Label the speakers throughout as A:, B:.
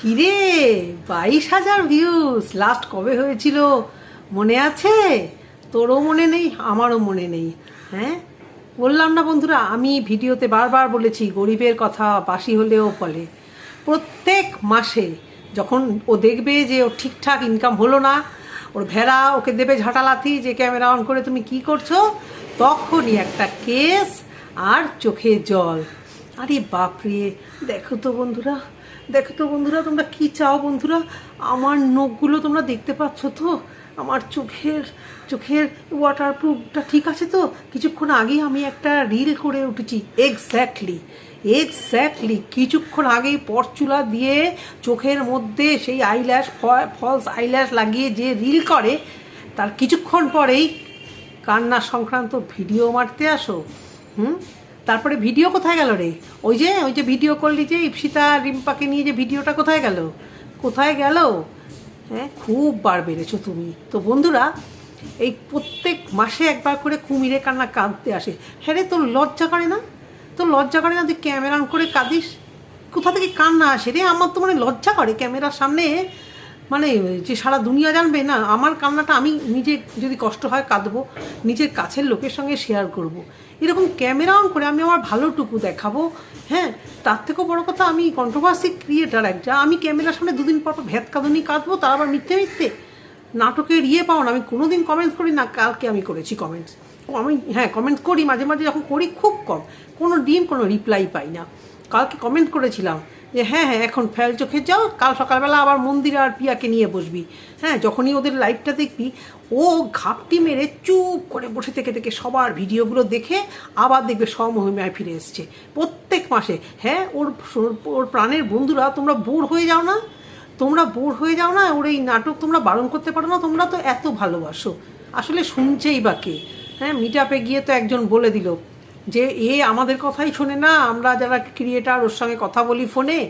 A: কিরে, বাইশ হাজার ভিউজ লাস্ট কবে হয়েছিল? মনে আছে? তোরও মনে নেই, আমারও মনে নেই হ্যাঁ? বললাম না বন্ধুরা, আমি ভিডিওতে বারবার বলেছি, গরিবের কথা, বাসি হলেও বলে। প্রত্যেক মাসে যখন ও দেখবে যে ও ঠিকঠাক ইনকাম হলো না, ওর ভেড়া ওকে দেবে ঝাঁটালাথি, যে ক্যামেরা অন করে তুমি কি করছ, তখনই একটা কেস আর চোখে জল। আরে বাপরে, দেখো তো বন্ধুরা দেখো তো বন্ধুরা, তোমরা কি চাও বন্ধুরা? আমার নখগুলো তোমরা দেখতে পাচ্ছ তো? আমার চোখের চোখের ওয়াটারপ্রুফটা ঠিক আছে তো? কিছুক্ষণ আগেই আমি একটা রিল করে উঠেছি। এক্স্যাক্টলি এক্স্যাক্টলি কিছুক্ষণ আগেই পরচুলা দিয়ে চোখের মধ্যে সেই আইল্যাশ ফলস আইল্যাশ লাগিয়ে যে রিল করে, তার কিছুক্ষণ পরেই কান্না সংক্রান্ত ভিডিও মারতে আসো। হুম? তারপরে ভিডিও কোথায় গেল রে? ওই যে ওই যে ভিডিও করলি যে ইপসিতা রিম্পাকে নিয়ে যে ভিডিওটা কোথায় গেল? কোথায় গেল? হ্যাঁ খুব বার বেড়েছো তুমি। তো বন্ধুরা, এই প্রত্যেক মাসে একবার করে কুমিরে কান্না কাঁদতে আসে। হ্যাঁ রে, তোর লজ্জা করে না? তোর লজ্জা করে না তুই ক্যামেরা অন করে কাঁদিস? কোথা থেকে কান্না আসে রে? আমার তো মানে লজ্জা করে ক্যামেরার সামনে। মানে যে সারা দুনিয়া জানবে, না, আমার কান্নাটা আমি নিজে যদি কষ্ট হয় কাঁদবো, নিজের কাছের লোকের সঙ্গে শেয়ার করব। এরকম ক্যামেরা অন করে আমি আমার ভালোটুকু দেখাবো হ্যাঁ? তার থেকেও বড় কথা, আমি কন্ট্রোভার্সি ক্রিয়েটার একটা আমি ক্যামেরার সামনে দুদিন পর পর ভ্যাত কাঁদুনি, কাঁদবো, তার আবার মিথ্যে মিথ্যে। নাটকের ইয়ে পাও না, আমি কোনোদিন কমেন্টস করি না, কালকে আমি করেছি কমেন্টস আমি হ্যাঁ কমেন্টস করি, মাঝে মাঝে যখন করি, খুব কম। কোনো দিন কোনো রিপ্লাই পাই না। কালকে কমেন্ট করেছিলাম যে হ্যাঁ হ্যাঁ এখন ফেল চোখে যাও, কাল সকালবেলা আবার মন্দিরে আর পিয়াকে নিয়ে বসবি। হ্যাঁ যখনই ওদের লাইভটা দেখবি, ও ঘাপটি মেরে চুপ করে বসে থেকে থেকে সবার ভিডিওগুলো দেখে আবার দেখবে স্বমহিমায় ফিরে এসছে। প্রত্যেক মাসে। হ্যাঁ ওর ওর প্রাণের বন্ধুরা, তোমরা বোর হয়ে যাও না। তোমরা বোর হয়ে যাও না, ওর এই নাটক তোমরা বারণ করতে পারো না, তোমরা তো এত ভালোবাসো। আসলে শুনছেই বা কে? হ্যাঁ মিট গিয়ে তো একজন বলে দিল যে এ আমাদের কথাই শোনে না, আমরা যারা ক্রিয়েটার ওর সঙ্গে কথা বলি ফোনে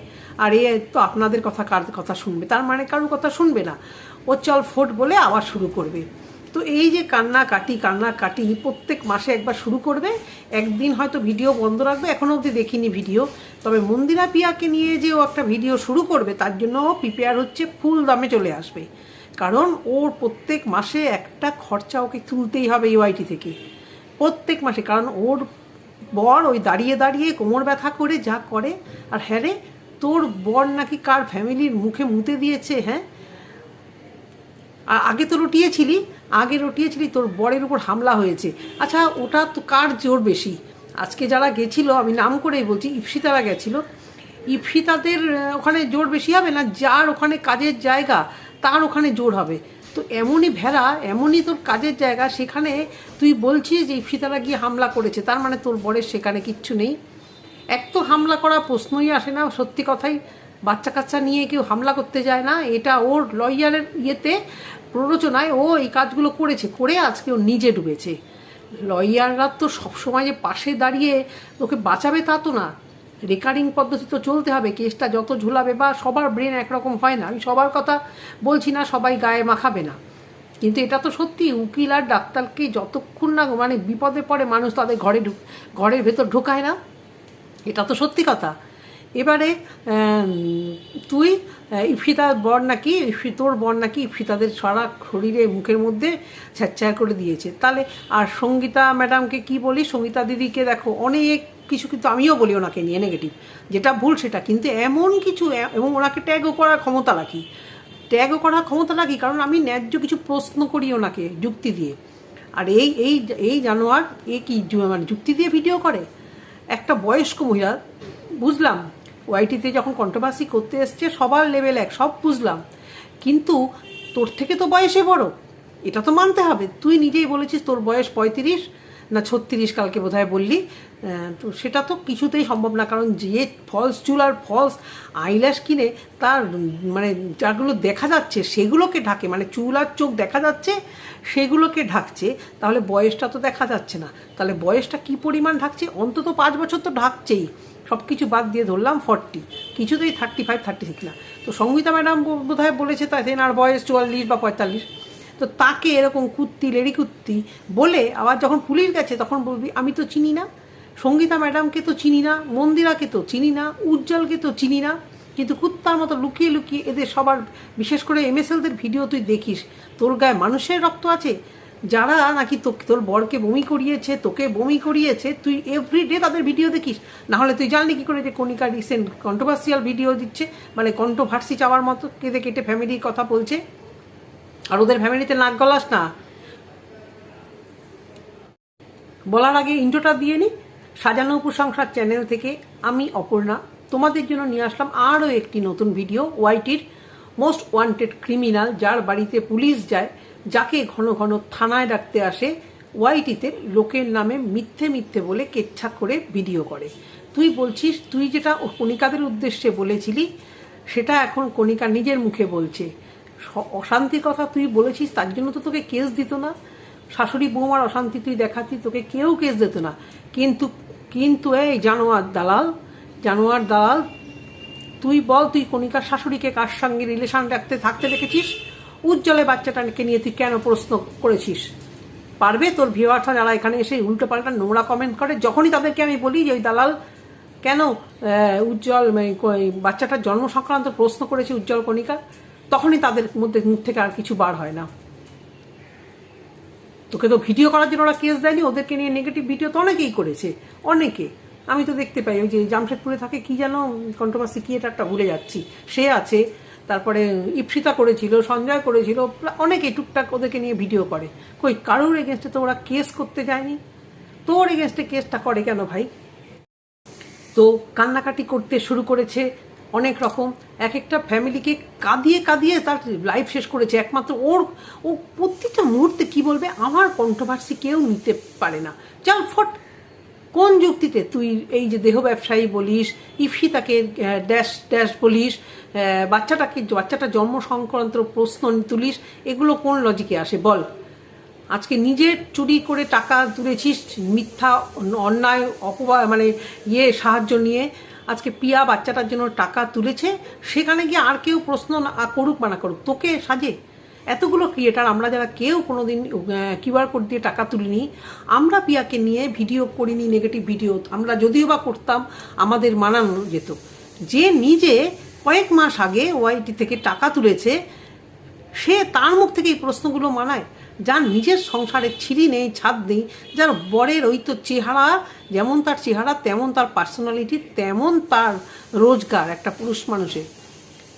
A: আর এ তো আপনাদের কথা কার কথা শুনবে? তার মানে কারোর কথা শুনবে না। ও চল ফোট বলে আবার শুরু করবে। তো এই যে কান্না কাটি কান্না কাটি প্রত্যেক মাসে একবার শুরু করবে। একদিন হয়তো ভিডিও বন্ধ রাখবে এখনও অবধি দেখিনি ভিডিও। তবে মন্দিরা পিয়াকে নিয়ে যে ও একটা ভিডিও শুরু করবে, তার জন্য ও প্রিপেয়ার হচ্ছে ফুল দামে চলে আসবে। কারণ ওর প্রত্যেক মাসে একটা খরচা ওকে তুলতেই হবে ইউআইটি থেকে। প্রত্যেক মাসে, কারণ ওর বর ওই দাঁড়িয়ে দাঁড়িয়ে কোমর ব্যথা করে যা করে। আর হ্যাঁ রে, তোর বর নাকি কার ফ্যামিলির মুখে মুতে দিয়েছে হ্যাঁ? আর আগে তো রটিয়েছিলি আগে রটিয়েছিলি তোর বরের উপর হামলা হয়েছে। আচ্ছা ওটা তো কার জোর বেশি? আজকে যারা গেছিল, আমি নাম করেই বলছি ইপসিতারা গেছিল। ইপসিতাদের ওখানে জোর বেশি হবে না? যার ওখানে কাজের জায়গা, তার ওখানে জোর হবে। তো এমনই ভেড়া, এমনই তোর কাজের জায়গা, সেখানে তুই বলছিস যে ইপসিতারা গিয়ে হামলা করেছে, তার মানে তোর বরের সেখানে কিচ্ছু নেই। এক তো হামলা করা প্রশ্নই আসে না, সত্যি কথাই। বাচ্চা কাচ্চা নিয়ে কেউ হামলা করতে যায় না, এটা ওর লয়ারের ইয়েতে প্ররোচনায় ও এই কাজগুলো করেছে, করে আজকে ও নিজে ডুবেছে। লয়াররা তো সবসময় যে পাশে দাঁড়িয়ে ওকে বাঁচাবে তা তো না। রেকারিং পদ্ধতি তো চলতে হবে, কেসটা যত ঝুলাবে বা সবার ব্রেন একরকম হয় না। আমি সবার কথা বলছি না, সবাই গায়ে মাখাবে না। কিন্তু এটা তো সত্যি, উকিল আর ডাক্তারকে যতক্ষণ না মানে বিপদে পড়ে মানুষ তাদের ঘরে ঘরের ভেতর ঢোকায় না। এটা তো সত্যি কথা। এবারে তুই ইফিতার বর নাকি তোর বর নাকি ইফিতাদের সারা শরীরে, মুখের মধ্যে ছ্যাচ্ছায় করে দিয়েছে। তাহলে, আর সঙ্গীতা ম্যাডামকে কি বলি সঙ্গীতা দিদিকে দেখো, অনেক কিছু কিন্তু আমিও বলি ওনাকে নিয়ে নেগেটিভ যেটা ভুল সেটা, কিন্তু এমন কিছু, এবং ওনাকে ট্যাগও করার ক্ষমতা রাখি। ট্যাগও করার ক্ষমতা রাখি, কারণ আমি ন্যায্য কিছু প্রশ্ন করি ওনাকে যুক্তি দিয়ে। আর এই এই এই জানোয়ার, এ কি মানে যুক্তি দিয়ে ভিডিও করে? একটা বয়স্ক মহিলা, বুঝলাম ওয়াইটিতে যখন কন্ট্রোভার্সি করতে এসছে, সবার লেভেল এক, সব বুঝলাম। কিন্তু তোর থেকে তো বয়সে বড়, এটা তো মানতে হবে। তুই নিজেই বলেছিস তোর বয়স পঁয়ত্রিশ না, ছত্রিশ কালকে বোধহয় বললি। তো সেটা তো কিছুতেই সম্ভব না, কারণ যে ফলস চুল আর ফলস আইল্যাশ কিনে তার মানে যাগুলো দেখা যাচ্ছে, সেগুলোকে ঢাকে মানে চুল আর চোখ দেখা যাচ্ছে, সেগুলোকে ঢাকছে, তাহলে বয়সটা তো দেখা যাচ্ছে না। তাহলে বয়সটা কি পরিমাণ ঢাকছে? অন্তত পাঁচ বছর তো ঢাকছেই। সব কিছু বাদ দিয়ে ধরলাম ফর্টি কিছুতেই থার্টি ফাইভ থার্টি সিক্স না। তো সঙ্গীতা ম্যাডাম বোধহয় বলেছে তাই আর বয়স চুয়াল্লিশ বা পঁয়তাল্লিশ। তো তাকে এরকম কুত্তি, লেডি কুত্তি বলে আবার যখন পুলিশ গেছে তখন বলবি, আমি তো চিনি না। সঙ্গীতা ম্যাডামকে তো চিনি না, মন্দিরাকে তো চিনি না, উজ্জ্বলকে তো চিনি না। কিন্তু কুত্তার মতো লুকিয়ে লুকিয়ে এদের সবার, বিশেষ করে এমএসএলদের ভিডিও তুই দেখিস। তোর গায়ে মানুষের রক্ত আছে। যারা নাকি তোর বরকে বমি করিয়েছে, তোকে বমি করিয়েছে, তুই এভরিডে তাদের ভিডিও দেখিস। নাহলে তুই জানলি কী করে যে কণিকা রিসেন্ট কন্ট্রোভার্সিয়াল ভিডিও দিচ্ছে। মানে কন্ট্রোভার্সি চাওয়ার মতো কেঁদে কেটে ফ্যামিলির কথা বলছে। আর ওদের ফ্যামিলিতে নাক গলাস না। বলার আগে ইন্ট্রোটা দিয়ে নি। সাজানো উপসংসার চ্যানেল থেকে আমি অপর্ণা। তোমাদের জন্য নিয়ে আসলাম আরও একটি নতুন ভিডিও ওয়াইটির মোস্ট ওয়ান্টেড ক্রিমিনাল যার বাড়িতে পুলিশ যায়, যাকে ঘন ঘন থানায় ডাকতে আসে ওয়াইটিতে লোকের নামে মিথ্যে মিথ্যে বলে কেচ্ছা করে ভিডিও করে। তুই বলছিস, তুই যেটা কণিকাদের উদ্দেশ্যে বলেছিলি, সেটা এখন কণিকা নিজের মুখে বলছে। অশান্তির কথা তুই বলেছিস তার জন্য তো তোকে কেস দিত না। শাশুড়ি বৌমার অশান্তি তুই দেখাতি তোকে কেউ কেস দিত না। কিন্তু কিন্তু এই জানোয়ার দালাল জানোয়ার দালাল তুই বল তুই কণিকার শাশুড়িকে কার সঙ্গে রিলেশন রাখতে থাকতে দেখেছিস? উজ্জ্বলে বাচ্চাটাকে নিয়ে তুই কেন প্রশ্ন করেছিস? পারবে তোর ভিওয়ার্সরা যারা এখানে এসে উল্টো পাল্টা নোংরা কমেন্ট করে? যখনই তাদেরকে আমি বলি যে ওই দালাল কেন উজ্জ্বল মানে, বাচ্চাটার জন্ম সংক্রান্ত প্রশ্ন করেছে উজ্জ্বল কণিকা? তখনই তাদের মধ্যে মুখ থেকে আর কিছু বার হয় না। তোকে তো ভিডিও করার জন্য ওরা কেস দেয়নি, ওদেরকে নিয়ে নেগেটিভ ভিডিও তো অনেকেই করেছে, অনেকে। আমি তো দেখতে পাই, ওই যে জামশেদপুরে থাকে কি যেন কন্ট্রোভার্সি কি এটা একটা ভুলে যাচ্ছি। সে আছে, তারপরে ইপসিতা করেছিল, সঞ্জয় করেছিল অনেকে টুকটাক ওদেরকে নিয়ে ভিডিও করে। কই, কারোর এগেনস্টে তো ওরা কেস করতে যায়নি? তোর এগেনস্টে কেসটা করে কেন ভাই? তো কান্নাকাটি করতে শুরু করেছে অনেক রকম। এক একটা ফ্যামিলিকে কাঁদিয়ে কাঁদিয়ে তার লাইফ শেষ করেছে। একমাত্র ওর, ও প্রতিটা মুহূর্তে কি বলবে? আমার কন্ট্রোভার্সি কেউ নিতে পারে না। চল ফট। কোন যুক্তিতে? তুই এই যে দেহ ব্যবসায়ী বলিস ইফিতাকে ড্যাশ ড্যাশ বলিস বাচ্চাটাকে, বাচ্চাটা জন্ম সংক্রান্ত প্রশ্ন তুলিস, এগুলো কোন লজিকে আসে? বল। আজকে নিজের চুরি করে টাকা তুলেছিস, মিথ্যা, অন্যায়, অপবা মানে ইয়ে সাহায্য নিয়ে আজকে পিয়া বাচ্চাটার জন্য টাকা তুলেছে, সেখানে গিয়ে আর কেউ প্রশ্ন করুক বা না করুক, তোকে সাজে। এতগুলো ক্রিয়েটার আমরা যারা কেউ কোনোদিন কিউআর কোড দিয়ে টাকা তুলিনি, আমরা পিয়াকে নিয়ে ভিডিও করিনি নেগেটিভ ভিডিও আমরা যদিও বা করতাম, আমাদের মানানো যেত। যে নিজে কয়েক মাস আগে ওয়াইটি থেকে টাকা তুলেছে, সে তার মুখ থেকে এই প্রশ্নগুলো মানায়। যার নিজের সংসারে ছিঁড়ি নেই, ছাদ নেই, যার বরের ওই তো চেহারা, যেমন তার চেহারা, তেমন তার পার্সোনালিটি তেমন তার রোজগার একটা পুরুষ মানুষের।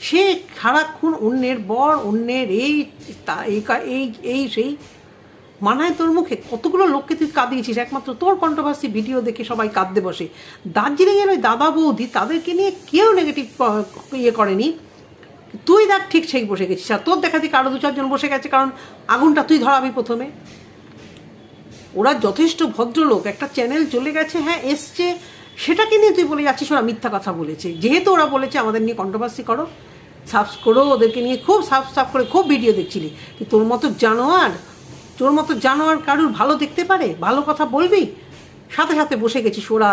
A: সে সারাক্ষণ অন্যের বর, অন্যের এই, তা- এই এই সেই। মানায় তোর মুখে, কতগুলো লোককে তুই কাঁদিয়েছিস? একমাত্র তোর কন্ট্রোভার্সি ভিডিও দেখে সবাই কাঁদতে বসে। দার্জিলিংয়ের ওই দাদা বৌদি, তাদেরকে নিয়ে কেউ নেগেটিভ ইয়ে করেনি। তুই দেখ ঠিক সেই বসে গেছিস, আর তোর দেখা দেখি আরও দু চারজন বসে গেছে, কারণ আগুনটা তুই ধরাবি প্রথমে। ওরা যথেষ্ট ভদ্রলোক, একটা চ্যানেল চলে গেছে হ্যাঁ এসছে, সেটাকে নিয়ে তুই বলে যাচ্ছিস, ওরা মিথ্যা কথা বলেছে। যেহেতু ওরা বলেছে আমাদের নিয়ে কন্ট্রোভার্সি করো সাবস করো, ওদেরকে নিয়ে খুব সাফ সাফ করে খুব ভিডিও দেখছিলি। কি তোর মতো জানোয়ার, তোর মতো জানোয়ার কারুর ভালো দেখতে পারে? ভালো কথা বলবি? সাথে সাথে বসে গেছিস, ওরা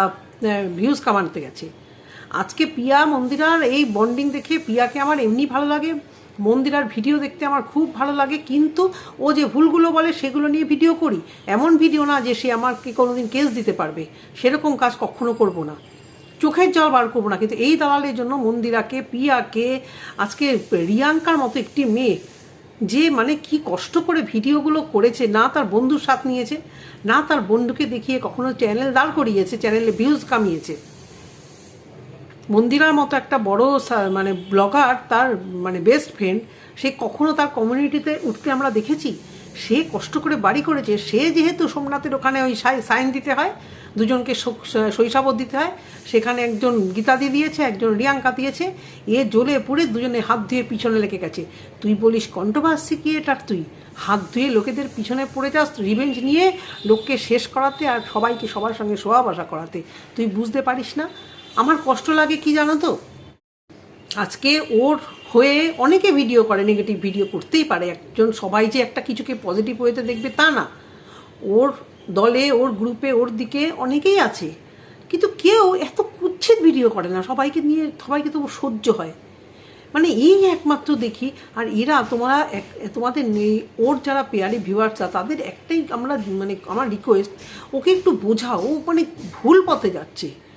A: ভিউজ কামাতে গেছে। আজকে পিয়া মন্দিরার এই বন্ডিং দেখে পিয়াকে আমার এমনি ভালো লাগে। মন্দিরার ভিডিও দেখতে আমার খুব ভালো লাগে। কিন্তু ও যে ভুলগুলো বলে সেগুলো নিয়ে ভিডিও করি। এমন ভিডিও না যে সে আমাকে কোনোদিন কেস দিতে পারবে। সেরকম কাজ কখনো করব না। চোখের জল বার করব না। কিন্তু এই দালালের জন্য মন্দিরাকে, পিয়াকে, আজকে রিয়াঙ্কার মতো একটি মেয়ে যে মানে কি কষ্ট করে ভিডিওগুলো করেছে, না তার বন্ধুর সাথ নিয়েছে, না তার বন্ধুকে দেখিয়ে কখনো চ্যানেল দাঁড় করিয়েছে চ্যানেলে ভিউজ কামিয়েছে। মন্দিরার মতো একটা বড় মানে ব্লগার তার মানে বেস্ট ফ্রেন্ড সে কখনো তার কমিউনিটিতে উঠতে আমরা দেখেছি। সে কষ্ট করে বাড়ি করেছে। সে যেহেতু সোমনাথের ওখানে ওই সাই- সাইন দিতে হয়, দুজনকে শৈশাবত দিতে হয়, সেখানে একজন গীতাদি দিয়েছে, একজন রিয়াঙ্কা দিয়েছে, এ জ্বলে পুড়ে দুজনে হাত ধুয়ে পিছনে লেগে গেছে। তুই বলিস কন্ট্রোভার্সি কি এটার তুই? হাত ধুয়ে লোকেদের পিছনে পড়ে যাস রিভেঞ্জ নিয়ে লোককে শেষ করাতে আর সবাইকে সবার সঙ্গে শোয়া বসা করাতে। তুই বুঝতে পারিস না? আমার কষ্ট লাগে কি জানো তো? আজকে ওর হয়ে অনেকে ভিডিও করে নেগেটিভ ভিডিও করতেই পারে। একজন সবাই যে একটা কিছুকে পজিটিভ হয়েতে দেখবে তা না। ওর দলে, ওর গ্রুপে ওর দিকে অনেকেই আছে। কিন্তু কেউ এত কুচ্ছেদ ভিডিও করে না। সবাইকে নিয়ে, সবাইকে তো সহ্য হয়। মানে এই একমাত্র দেখি, আর এরা তোমরা এক- তোমাদের নেই, ওর যারা পেয়ারি ভিউয়ার্সরা তাদের একটাই আমরা মানে আমার রিকোয়েস্ট ওকে একটু বোঝাও। ও মানে ভুল পথে যাচ্ছে।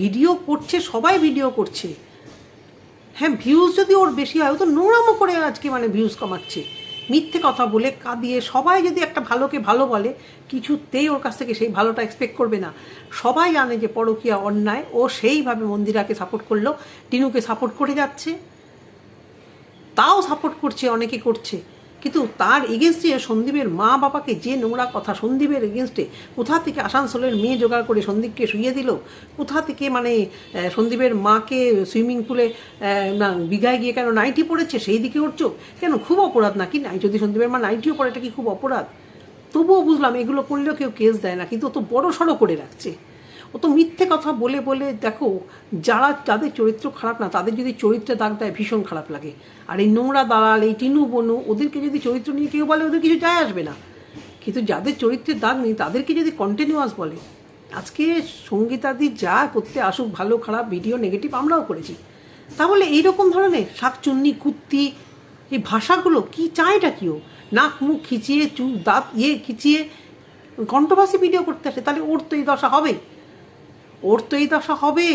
A: ভিডিও করছে, সবাই ভিডিও করছে। হ্যাঁ ভিউজ যদি ওর বেশি হয়, ও তো নোংরামো করে আজকে মানে ভিউজ কমাচ্ছে। মিথ্যে কথা বলে কাঁদিয়ে সবাই যদি একটা ভালোকে ভালো বলে, কিছুতেই ওর কাছ থেকে সেই ভালোটা এক্সপেক্ট করবে না। সবাই জানে যে পরকীয়া অন্যায়, ও সেইভাবে মন্দিরাকে সাপোর্ট করল, টিনুকে সাপোর্ট করে যাচ্ছে। তাও সাপোর্ট করছে, অনেকে করছে। কিন্তু তার এগেনস্টে সন্দীপের মা বাবাকে যে নোংরা কথা সন্দীপের এগেনস্টে কোথা থেকে আসানসোলের মেয়ে জোগাড় করে সন্দীপকে শুইয়ে দিল? কোথা থেকে মানে সন্দীপের মাকে সুইমিং পুলে না দীঘায় গিয়ে কেন নাইটি পড়েছে সেই দিকে ওর চোখ। কেন? খুব অপরাধ নাকি? নাই, যদি সন্দীপের মা নাইটিও পড়ে এটা কি খুব অপরাধ? তবুও বুঝলাম এগুলো করলেও কেউ কেস দেয় না, কিন্তু তো বড় সড়ো করে রাখছে। ও তো মিথ্যে কথা বলে বলে, দেখো, যারা যাদের চরিত্র খারাপ না, তাদের যদি চরিত্রে দাগ দেয়, ভীষণ খারাপ লাগে। আর এই নোংরা দালাল, এই টিনু বনু, ওদেরকে যদি চরিত্র নিয়ে কেউ বলে, ওদের কিছু যায় আসবে না। কিন্তু যাদের চরিত্রের দাগ নেই, তাদেরকে যদি কন্টিনিউয়াস বলে, আজকে সঙ্গীতাদি যা করতে আসুক, ভালো, খারাপ, ভিডিও নেগেটিভ আমরাও করেছি। তাহলে এইরকম ধরনের শাকচুন্নি, কুত্তি, এই ভাষাগুলো কি চায়টা কেউ নাক, মুখ খিচিয়ে, চুল, দাঁত ইয়ে খিচিয়ে কণ্ঠভাষী ভিডিও করতে আসে, তাহলে ওর তো এই দশা হবে। ওর তো এই দশা হবে।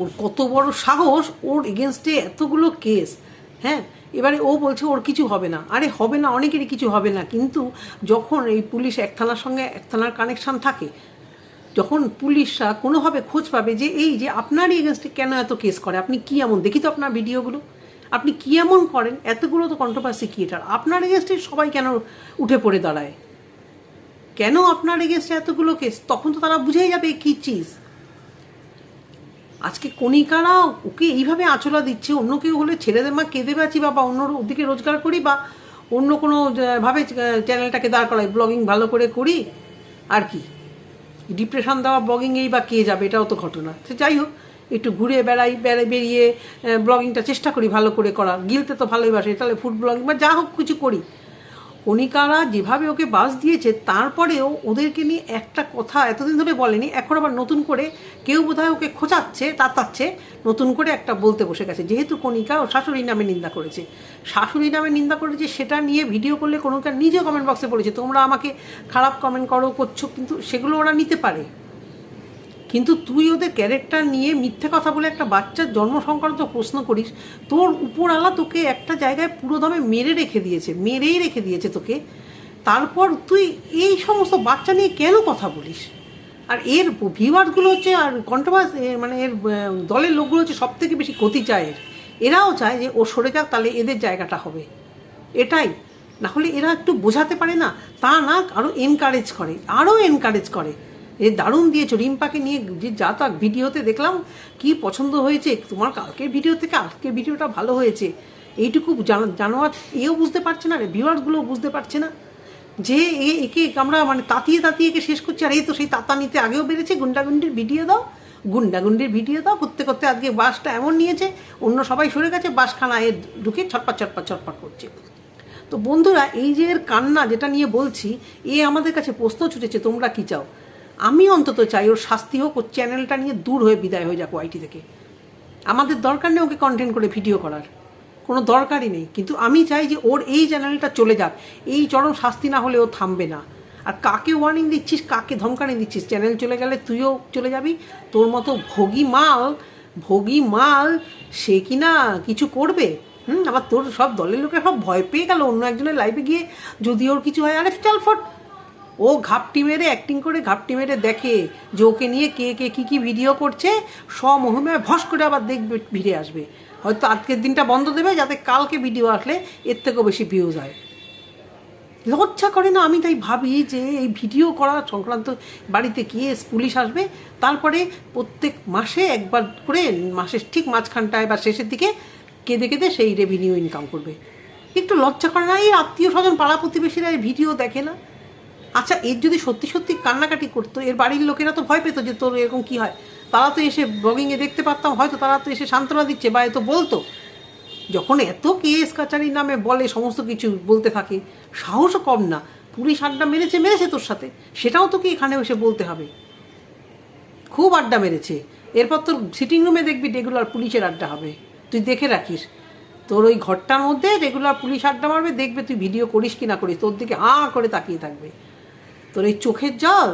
A: ওর কত বড় সাহস ওর এগেনস্টে এতগুলো কেস হ্যাঁ এবারে ও বলছে ওর কিছু হবে না। আরে হবে না, অনেকেরই কিছু হবে না। কিন্তু যখন এই পুলিশ এক থানার সঙ্গে এক থানার কানেকশন থাকে, যখন পুলিশরা কোনোভাবে খোঁজ পাবে যে এই যে আপনারই এগেনস্টে কেন এত কেস করে? আপনি কি এমন? দেখি তো আপনার ভিডিওগুলো আপনি কি এমন করেন? এতগুলো তো কন্ট্রোভার্সি ক্রিয়েটার আপনার এগেনস্টে সবাই কেন উঠে পড়ে দাঁড়ায়? কেন আপনার এগেনস্টে এতগুলো কেস তখন তো তারা বুঝেই যাবে কি চিজ আজকে কণিকারা ওকে এইভাবে আঁচলা দিচ্ছে, অন্য কেউ হলে ছেলেদের মা কেঁদে বাঁচি বা অন্য ওদিকে রোজগার করি বা অন্য কোনো ভাবে চ্যানেলটাকে দাঁড় করাই ব্লগিং ভালো করে করি, আর কি? ডিপ্রেশন দেওয়া ব্লগিংয়েই বা কে যাবে, এটাও তো ঘটনা। সে যাই হোক, একটু ঘুরে বেড়াই, বেড়ে, বেরিয়ে ব্লগিংটা চেষ্টা করি ভালো করে করার। গিলতে তো ভালোই বাসে, তাহলে ফুড ব্লগিং বা যা হোক কিছু করি। কণিকারা যেভাবে ওকে বাস দিয়েছে, তারপরেও ওদেরকে নিয়ে একটা কথা এতদিন ধরে বলেনি, এখন আবার নতুন করে কেউ বোধহয় ওকে খোঁচাচ্ছে তাতাচ্ছে নতুন করে একটা বলতে বসে গেছে। যেহেতু কণিকা ও শাশুড়ি নামে নিন্দা করেছে, শাশুড়ি নামে নিন্দা করেছে, সেটা নিয়ে ভিডিও করলে কণিকা নিজে কমেন্ট বক্সে বলেছে, তোমরা আমাকে খারাপ কমেন্ট করো, করছ, কিন্তু সেগুলো ওরা নিতে পারে। কিন্তু তুই ওদের ক্যারেক্টার নিয়ে মিথ্যে কথা বলে একটা বাচ্চার জন্ম সংক্রান্ত প্রশ্ন করিস, তোর উপরওয়ালা তোকে একটা জায়গায় পুরোদমে মেরে রেখে দিয়েছে, মেরেই রেখে দিয়েছে তোকে। তারপর তুই এই সমস্ত বাচ্চা নিয়ে কেন কথা বলিস? আর এর ভিউয়ার্সগুলো হচ্ছে, আর কন্ট্রোভার্স মানে এর দলের লোকগুলো হচ্ছে সব থেকে বেশি ক্ষতি চায় এর। এরাও চায় যে ও সরে যাক, তাহলে এদের জায়গাটা হবে। এটাই। না হলে এরা একটু বোঝাতে পারে না, তা না আরও এনকারেজ করে আরও এনকারেজ করে। এ দারুণ দিয়েছ। রিম্পাকে নিয়ে যে যা তা ভিডিওতে দেখলাম, কি পছন্দ হয়েছে। তোমার কালকের ভিডিও থেকে আজকের ভিডিওটা ভালো হয়েছে। এইটুকু জান- জানোয়ার এও বুঝতে পারছে না রে, ভিউয়ার্সগুলোও বুঝতে পারছে না যে এ, একে আমরা মানে তাতিয়ে তাতিয়ে একে শেষ করছি। আর এই তো সেই তাতানিতে আগেও বেড়েছে। গুন্ডাগুন্ডির ভিডিও দাও। গুন্ডাগুন্ডির ভিডিও দাও। করতে করতে আজকে বাসটা এমন নিয়েছে, অন্য সবাই সরে গেছে, বাসখানা এ ঢুকে ছটপট ছটপট ছটপট করছে। তো বন্ধুরা, এই যে এর কান্না যেটা নিয়ে বলছি, এ আমাদের কাছে প্রশ্ন ছুটেছে, তোমরা কি চাও? আমি অন্তত চাই ওর শাস্তি হোক ওর চ্যানেলটা নিয়ে দূর হয়ে বিদায় হয়ে যাক ওয়াইটি থেকে। আমাদের দরকার নেই ওকে কন্টেন্ট করে ভিডিও করার। কোনো দরকারই নেই। কিন্তু আমি চাই যে ওর এই চ্যানেলটা চলে যাক। এই চরম শাস্তি না হলে ও থামবে না। আর কাকে ওয়ার্নিং দিচ্ছিস, কাকে ধমকানি দিচ্ছিস? চ্যানেল চলে গেলে তুইও চলে যাবি। তোর মতো ভোগী মাল ভোগী মাল সে কি না কিছু করবে? হুম? আবার তোর সব দলের লোকের সব ভয় পেয়ে গেল। অন্য একজনের লাইভে গিয়ে যদি ওর কিছু হয়, আরে চল ফট। ও ঘাপটি মেরে অ্যাক্টিং করে ঘাপটি মেরে দেখে যে ওকে নিয়ে কে কে কী কী ভিডিও করছে, স্বমহিমায় ভস করে আবার দেখবে, ভিড়ে আসবে। হয়তো আজকের দিনটা বন্ধ দেবে, যাতে কালকে ভিডিও আসলে এর থেকেও বেশি ভিউজ হয়। লজ্জা করে না, আমি তাই ভাবি যে এই ভিডিও করা সংক্রান্ত বাড়িতে গিয়ে পুলিশ আসবে, তারপরে প্রত্যেক মাসে একবার করে মাসের ঠিক মাঝখানটায় বা শেষের দিকে কেঁদে কেঁদে সেই রেভিনিউ ইনকাম করবে। একটু লজ্জা করে না, এই আত্মীয় স্বজন পাড়া প্রতিবেশীরা এই ভিডিও দেখে না? আচ্ছা এর যদি সত্যি সত্যি কান্নাকাটি করতো, এর বাড়ির লোকেরা তো ভয় পেতো যে তোর এরকম কি হয়। তারা তো এসে ব্লগিংয়ে দেখতে পারতাম, হয়তো তারা তো এসে সান্ত্বনা দিচ্ছে বা এ তো বলতো। যখন এত কেস কাচারির নামে বলে, সমস্ত কিছু বলতে থাকে, সাহসও কম না। পুলিশ আড্ডা মেরেছে মেরেছে তোর সাথে, সেটাও তোকে এখানে এসে বলতে হবে। খুব আড্ডা মেরেছে। এরপর তোর সিটিং রুমে দেখবি রেগুলার পুলিশের আড্ডা হবে। তুই দেখে রাখিস। তোর ওই ঘরটার মধ্যে রেগুলার পুলিশ আড্ডা মারবে, দেখবে তুই ভিডিও করিস কি না করিস, তোর দিকে আ করে তাকিয়ে থাকবে। তোর এই চোখের জল,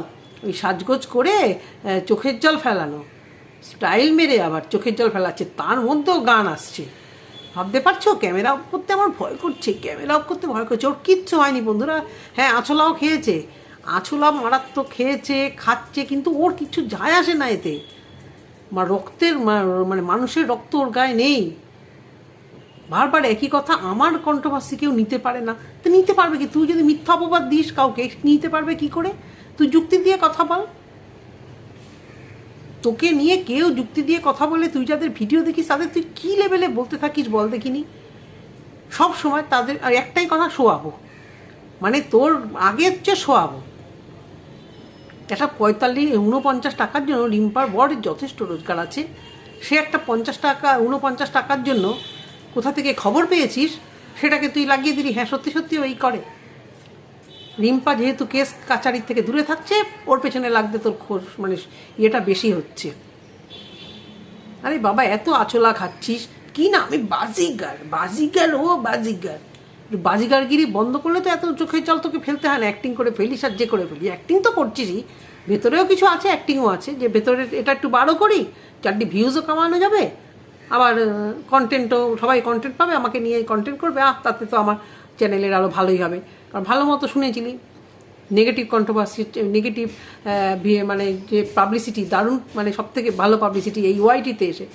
A: ওই সাজগোজ করে চোখের জল ফেলানো। স্টাইল মেরে আবার চোখের জল ফেলাচ্ছে, তার মধ্যেও গান আসছে। ভাবতে পারছ? ক্যামেরা অফ করতে আমার ভয় করছে, ক্যামেরা অফ করতে ভয় করছে, ওর কিচ্ছু হয়নি বন্ধুরা। হ্যাঁ আছলাও খেয়েছে আছলা মারাত্মক খেয়েছে, খাচ্ছে, কিন্তু ওর কিছু যায় আসে না এতে। রক্তের মানে মানুষের রক্ত ওর গায়ে নেই। বারবার একই কথা, আমার কন্ট্রোভার্সি কেউ নিতে পারে না। তো নিতে পারবে কি? তুই যদি মিথ্যা অপবাদ দিস কাউকে, নিতে পারবে কি করে? তুই যুক্তি দিয়ে কথা বল। তোকে নিয়ে কেউ যুক্তি দিয়ে কথা বলে তুই যাদের ভিডিও দেখিস, তাদের তুই কী লেভেলে বলতে থাকিস বল দেখিনি? সব সময় তাদের, আর একটাই কথা, শোয়াবো। মানে তোর আগের চেয়ে শোয়াবো। একটা পঁয়তাল্লিশ উনপঞ্চাশ টাকার জন্য রিম্পার বড় যথেষ্ট রোজগার আছে। সে একটা পঞ্চাশ টাকা উনপঞ্চাশ টাকার জন্য কোথা থেকে খবর পেয়েছিস? সেটাকে তুই লাগিয়ে দিলি। হ্যাঁ সত্যি সত্যি ওই করে। রিম্পা যেহেতু কেস কাচারির থেকে দূরে থাকছে, ওর পেছনে লাগতে তোর খোঁজ মানে ইয়েটা বেশি হচ্ছে। আরে বাবা, এত আচলা খাচ্ছিস। কি না, আমি বাজিগার বাজিগার, ও বাজিগার। বাজিগারগিরি বন্ধ করলে তো এত চোখের জল তোকে ফেলতে হয় না। অ্যাক্টিং করে ফেলিস আর যে করে ফেলি। অ্যাক্টিং তো করছিসই। ভেতরেও কিছু আছে, অ্যাক্টিংও আছে। যে ভেতরে এটা একটু বারো করি, চারটি ভিউজও কামানো যাবে। আবার কন্টেন্টও সবাই কন্টেন্ট পাবে, আমাকে নিয়ে কন্টেন্ট করবে, আহ, তাতে তো আমার চ্যানেলের আরও ভালোই হবে। কারণ ভালো মতো শুনেছিলি। নেগেটিভ কন্ট্রোভার্সি নেগেটিভ মানে যে পাবলিসিটি দারুণ মানে সব থেকে ভালো পাবলিসিটি এই ওয়াইটিতে এসে।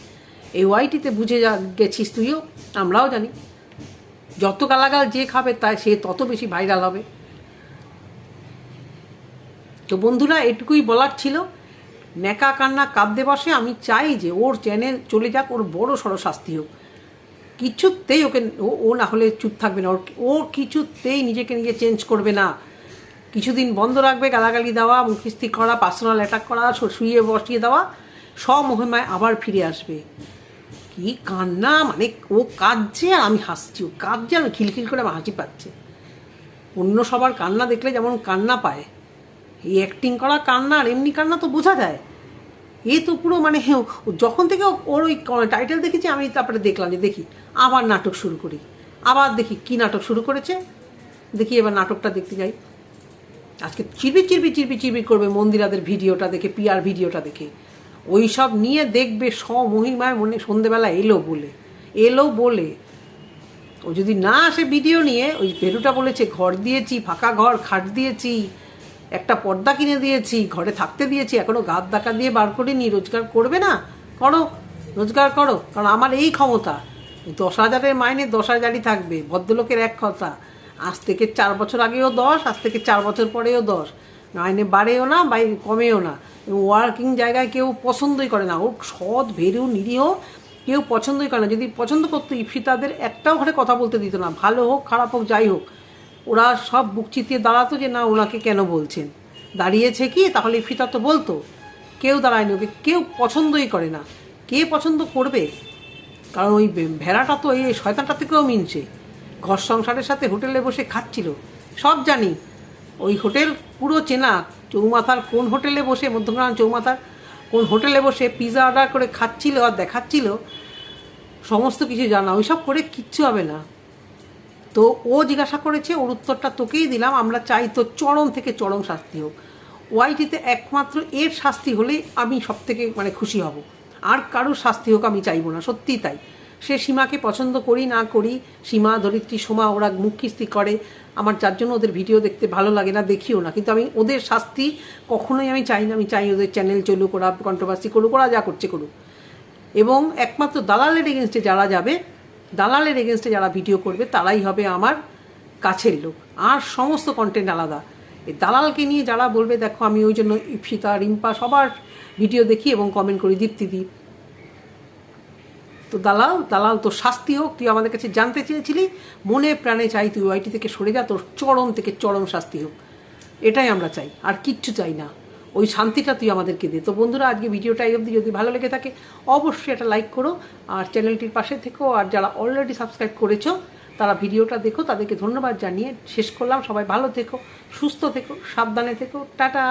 A: এই ওয়াইটিতে বুঝে যা, গেছিস তুইও, আমরাও জানি। যত গালাগাল যে খাবে, তাই সে তত বেশি ভাইরাল হবে। তো বন্ধুরা, এটুকুই বলার ছিল। নেকা কান্না কাঁদতে বসে, আমি চাই যে ওর চ্যানেল চলে যাক, ওর বড় সড়ো শাস্তি হোক। কিছুতেই ওকে, ও না হলে চুপ থাকবে না। ওর, ও কিছুতেই নিজেকে নিজে চেঞ্জ করবে না। কিছুদিন বন্ধ রাখবে, গালাগালি দেওয়া মুখিস্তি করা, পার্সোনাল অ্যাটাক করা শুয়ে বসিয়ে দেওয়া, সব মহিমায় আবার ফিরে আসবে। কি কান্না মানে ও কাঁদছে আর আমি হাসছি। ও কাঁদছে আর খিলখিল করে আমার হাসি পাচ্ছে। অন্য সবার কান্না দেখলে যেমন কান্না পায়। এই অ্যাক্টিং করা কান্না আর এমনি কান্না তো বোঝা যায়। এ তো পুরো মানে হ্যাঁ, যখন থেকে ওর ওই টাইটেল দেখেছি আমি তারপরে দেখলাম যে দেখি আবার নাটক শুরু করি। আবার দেখি কি নাটক শুরু করেছে। দেখি এবার নাটকটা দেখতে যাই। আজকে চিরবি চিরবি চিরবি চিরবি করবে মন্দিরাদের ভিডিওটা দেখে পিয়ার ভিডিওটা দেখে। ওই সব নিয়ে দেখবে স্বমহিমায় মনে সন্ধেবেলা এলো বলে। এলো বলে। ও যদি না আসে ভিডিও নিয়ে ওই পেরুটা বলেছে ঘর দিয়েছি ফাঁকা ঘর খাট দিয়েছি। একটা পর্দা কিনে দিয়েছি, ঘরে থাকতে দিয়েছি, এখনও গাদ দাকা দিয়ে বার করিনি, রোজগার করবে না। করো, রোজগার করো, কারণ আমার এই ক্ষমতা। দশ হাজারের মাইনে দশ হাজারই থাকবে, ভদ্রলোকের এক কথা। আজ থেকে চার বছর আগেও দশ, আজ থেকে চার বছর পরেও দশ। মাইনে বাড়েও না, বাই, কমেও না। ওয়ার্কিং জায়গায় কেউ পছন্দই করে না। ও সৎ, ভেরু, নিরীহ কেউ পছন্দই করে না। যদি পছন্দ করতো ইপসিতাদের একটাও ঘরে কথা বলতে দিত না। ভালো হোক, খারাপ হোক, যাই হোক। ওরা সব বুক চিতিয়ে দাঁড়াতো যে না, ওনাকে কেন বলছেন? দাঁড়িয়েছে কি? তাহলে ইপসিতা তো বলতো। কেউ দাঁড়ায়নি ওকে, কেউ পছন্দই করে না। কে পছন্দ করবে? কারণ ওই ভেড়াটা তো এই শয়তানটা থেকেও মিনছে। ঘর সংসারের সাথে হোটেলে বসে খাচ্ছিল। সব জানি। ওই হোটেল পুরো চেনা। চৌমাথার কোন হোটেলে বসে মধ্যগ্রাম চৌমাথার কোন হোটেলে বসে পিৎজা অর্ডার করে খাচ্ছিল আর দেখাচ্ছিল, সমস্ত কিছু জানা। ওইসব করে কিচ্ছু হবে না। তো ও জিজ্ঞাসা করেছে, ওর উত্তরটা তোকেই দিলাম, আমরা চাই তো চরম থেকে চরম শাস্তি হোক। ওয়াইটিতে একমাত্র এর শাস্তি হলেই আমি সব থেকে মানে খুশি হব। আর কারোর শাস্তি হোক আমি চাইব না, সত্যিই তাই। সে সীমাকে পছন্দ করি না করি, সীমা, ধরিত্রী, সোমা, ওরা মুখ কিস্তি করে। আমার যার জন্য ওদের ভিডিও দেখতে ভালো লাগে না, দেখিও না। কিন্তু আমি ওদের শাস্তি কখনোই আমি চাই না, আমি চাই ওদের চ্যানেল চলুক, ওরা কন্ট্রোভার্সি করুক, ওরা যা করছে করুক। এবং একমাত্র দালালের এগেনস্টে যারা যাবে দালালের এগেনস্টে যারা ভিডিও করবে, তারাই হবে আমার কাছের লোক। আর সমস্ত কন্টেন্ট আলাদা। এই দালালকে নিয়ে যারা বলবে, দেখো, আমি ওই জন্য ইপসিতা রিম্পা সবার ভিডিও দেখি এবং কমেন্ট করি দীপ্তি দিই তো দালাল দালাল তোর শাস্তি হোক, তুই আমাদের কাছে জানতে চেয়েছিলি, মনে প্রাণে চাই তুই ওয়াইটি থেকে সরে যা, তোর চরম থেকে চরম শাস্তি হোক। এটাই আমরা চাই, আর কিচ্ছু চাই না। ওই শান্তিটা তুই আমাদেরকে দে। তো বন্ধুরা, আজকে ভিডিওটা অবধি। যদি ভালো লেগে থাকে, অবশ্যই এটা লাইক করো আর চ্যানেলটির পাশে থেকো। আর যারা অলরেডি সাবস্ক্রাইব করেছ, তারা ভিডিওটা দেখো। তাদেরকে ধন্যবাদ জানিয়ে শেষ করলাম। সবাই ভালো থেকো, সুস্থ থেকো, সাবধানে থেকো। টাটা!